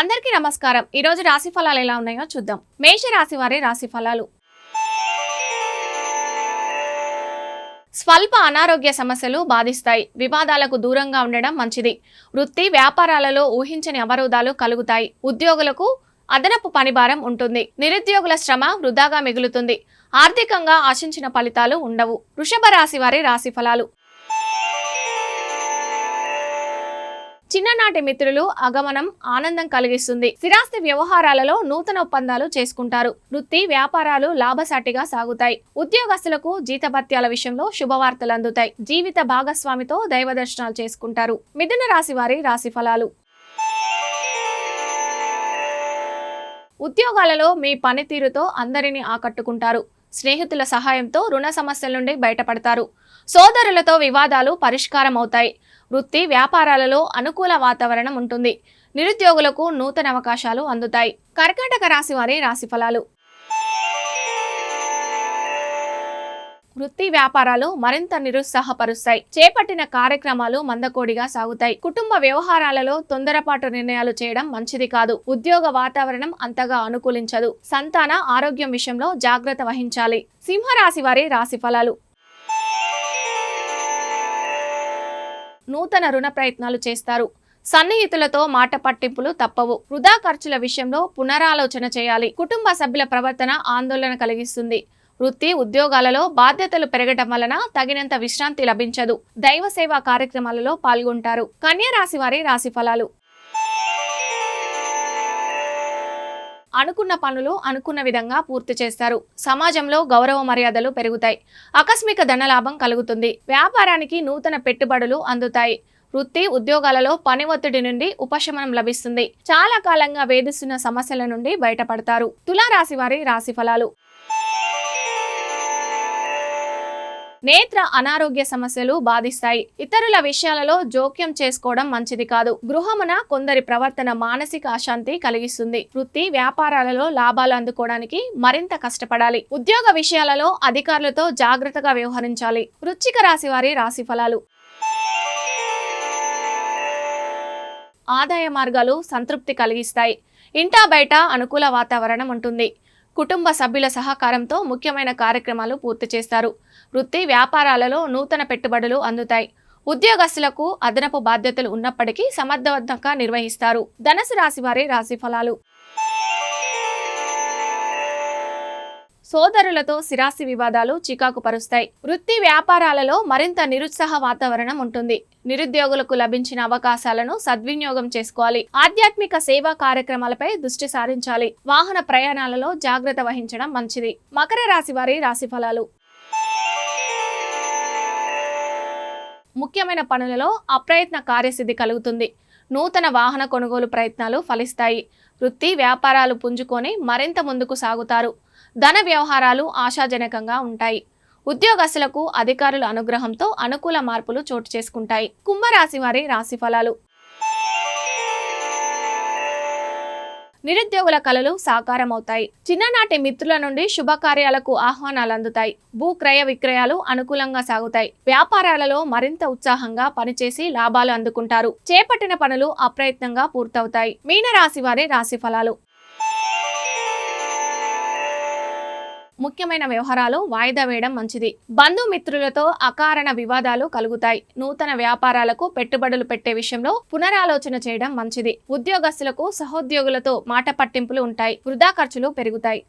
అందరికీ నమస్కారం. ఈ రోజు రాశి ఫలాలు ఎలా ఉన్నాయో చూద్దాం. మేష రాశి వారి రాశి ఫలాలు. స్వల్ప అనారోగ్య సమస్యలు బాధిస్తాయి. వివాదాలకు దూరంగా ఉండడం మంచిది. వృత్తి వ్యాపారాలలో ఊహించని అవరోధాలు కలుగుతాయి. ఉద్యోగులకు అదనపు పనిభారం ఉంటుంది. నిరుద్యోగుల శ్రమ వృధాగా మిగులుతుంది. ఆర్థికంగా ఆశించిన ఫలితాలు ఉండవు. వృషభ రాశి వారి రాశి ఫలాలు. చిన్ననాటి మిత్రులు అగమనం ఆనందం కలిగిస్తుంది. స్థిరాస్తి వ్యవహారాలలో నూతన ఒప్పందాలు చేసుకుంటారు. వృత్తి వ్యాపారాలు లాభసాటిగా సాగుతాయి. ఉద్యోగస్తులకు జీతభత్యాల విషయంలో శుభవార్తలు అందుతాయి. జీవిత భాగస్వామితో దైవ దర్శనాలు చేసుకుంటారు. మిథున రాశి వారి రాశి ఫలాలు. ఉద్యోగాలలో మీ పనితీరుతో అందరినీ ఆకట్టుకుంటారు. స్నేహితుల సహాయంతో రుణ సమస్యల నుండి బయటపడతారు. సోదరులతో వివాదాలు పరిష్కారం అవుతాయి వృత్తి వ్యాపారాలలో అనుకూల వాతావరణం ఉంటుంది. నిరుద్యోగులకు నూతన అవకాశాలు అందుతాయి. కర్కాటక రాశి వారి రాశి ఫలాలు. వృత్తి వ్యాపారాలు మరింత నిరుత్సాహపరుస్తాయి. చేపట్టిన కార్యక్రమాలు మందకోడిగా సాగుతాయి. కుటుంబ వ్యవహారాలలో తొందరపాటు నిర్ణయాలు చేయడం మంచిది కాదు. ఉద్యోగ వాతావరణం అంతగా అనుకూలించదు. సంతాన ఆరోగ్యం విషయంలో జాగ్రత్త వహించాలి. సింహరాశి వారి రాశి ఫలాలు. నూతన రుణ ప్రయత్నాలు చేస్తారు. సన్నిహితులతో మాట పట్టింపులు తప్పవు. వృధా ఖర్చుల విషయంలో పునరాలోచన చేయాలి. కుటుంబ సభ్యుల ప్రవర్తన ఆందోళన కలిగిస్తుంది. వృత్తి ఉద్యోగాలలో బాధ్యతలు పెరగటం వలన తగినంత విశ్రాంతి లభించదు. దైవ సేవా కార్యక్రమాలలో పాల్గొంటారు. కన్యా రాశి వారి రాశి ఫలాలు. అనుకున్న పనులు అనుకున్న విధంగా పూర్తి చేస్తారు. సమాజంలో గౌరవ మర్యాదలు పెరుగుతాయి. ఆకస్మిక ధనలాభం కలుగుతుంది. వ్యాపారానికి నూతన పెట్టుబడులు అందుతాయి. వృత్తి ఉద్యోగాలలో పని ఒత్తిడి నుండి ఉపశమనం లభిస్తుంది. చాలా కాలంగా వేధిస్తున్న సమస్యల నుండి బయటపడతారు. తులారాశి వారి రాశి ఫలాలు. నేత్ర అనారోగ్య సమస్యలు బాధిస్తాయి. ఇతరుల విషయాలలో జోక్యం చేసుకోవడం మంచిది కాదు. గృహమున కొందరి ప్రవర్తన మానసిక అశాంతి కలిగిస్తుంది. వృత్తి వ్యాపారాలలో లాభాలు అందుకోవడానికి మరింత కష్టపడాలి. ఉద్యోగ విషయాలలో అధికారులతో జాగ్రత్తగా వ్యవహరించాలి. వృచ్చిక రాశి వారి రాశి ఫలాలు. ఆదాయ మార్గాలు సంతృప్తి కలిగిస్తాయి. ఇంటా బయట అనుకూల వాతావరణం ఉంటుంది. కుటుంబ సభ్యుల సహకారంతో ముఖ్యమైన కార్యక్రమాలు పూర్తి చేస్తారు. వృత్తి వ్యాపారాలలో నూతన పెట్టుబడులు అందుతాయి. ఉద్యోగస్తులకు అదనపు బాధ్యతలు ఉన్నప్పటికీ సమర్థవంతంగా నిర్వహిస్తారు. ధనసు రాశి వారి రాశి ఫలాలు. సోదరులతో సిరాసి వివాదాలు చికాకు పరుస్తాయి. వృత్తి వ్యాపారాలలో మరింత నిరుత్సాహ వాతావరణం ఉంటుంది. నిరుద్యోగులకు లభించిన అవకాశాలను సద్వినియోగం చేసుకోవాలి. ఆధ్యాత్మిక సేవా కార్యక్రమాలపై దృష్టి సారించాలి. వాహన ప్రయాణాలలో జాగ్రత్త వహించడం మంచిది. మకర రాశి వారి రాశి ఫలాలు ముఖ్యమైన పనులలో అప్రయత్న కార్యసిద్ధి కలుగుతుంది. నూతన వాహన కొనుగోలు ప్రయత్నాలు ఫలిస్తాయి. వృత్తి వ్యాపారాలు పుంజుకొని మరింత ముందుకు సాగుతారు. ధన వ్యవహారాలు ఆశాజనకంగా ఉంటాయి. ఉద్యోగస్తులకు అధికారుల అనుగ్రహంతో అనుకూల మార్పులు చోటు చేసుకుంటాయి. కుంభరాశి వారి రాశి నిరుద్యోగుల కలలు సాకారమవుతాయి. చిన్ననాటి మిత్రుల నుండి శుభకార్యాలకు ఆహ్వానాలు అందుతాయి భూ క్రయ విక్రయాలు అనుకూలంగా సాగుతాయి. వ్యాపారాలలో మరింత ఉత్సాహంగా పనిచేసి లాభాలు అందుకుంటారు. చేపట్టిన పనులు అప్రయత్నంగా పూర్తవుతాయి. మీనరాశి వారి రాశి ఫలాలు ముఖ్యమైన వ్యవహారాలు వాయిదా వేయడం మంచిది. బంధుమిత్రులతో అకారణ వివాదాలు కలుగుతాయి. నూతన వ్యాపారాలకు పెట్టుబడులు పెట్టే విషయంలో పునరాలోచన చేయడం మంచిది. ఉద్యోగస్తులకు సహోద్యోగులతో మాట పట్టింపులు ఉంటాయి. వృధా ఖర్చులు పెరుగుతాయి.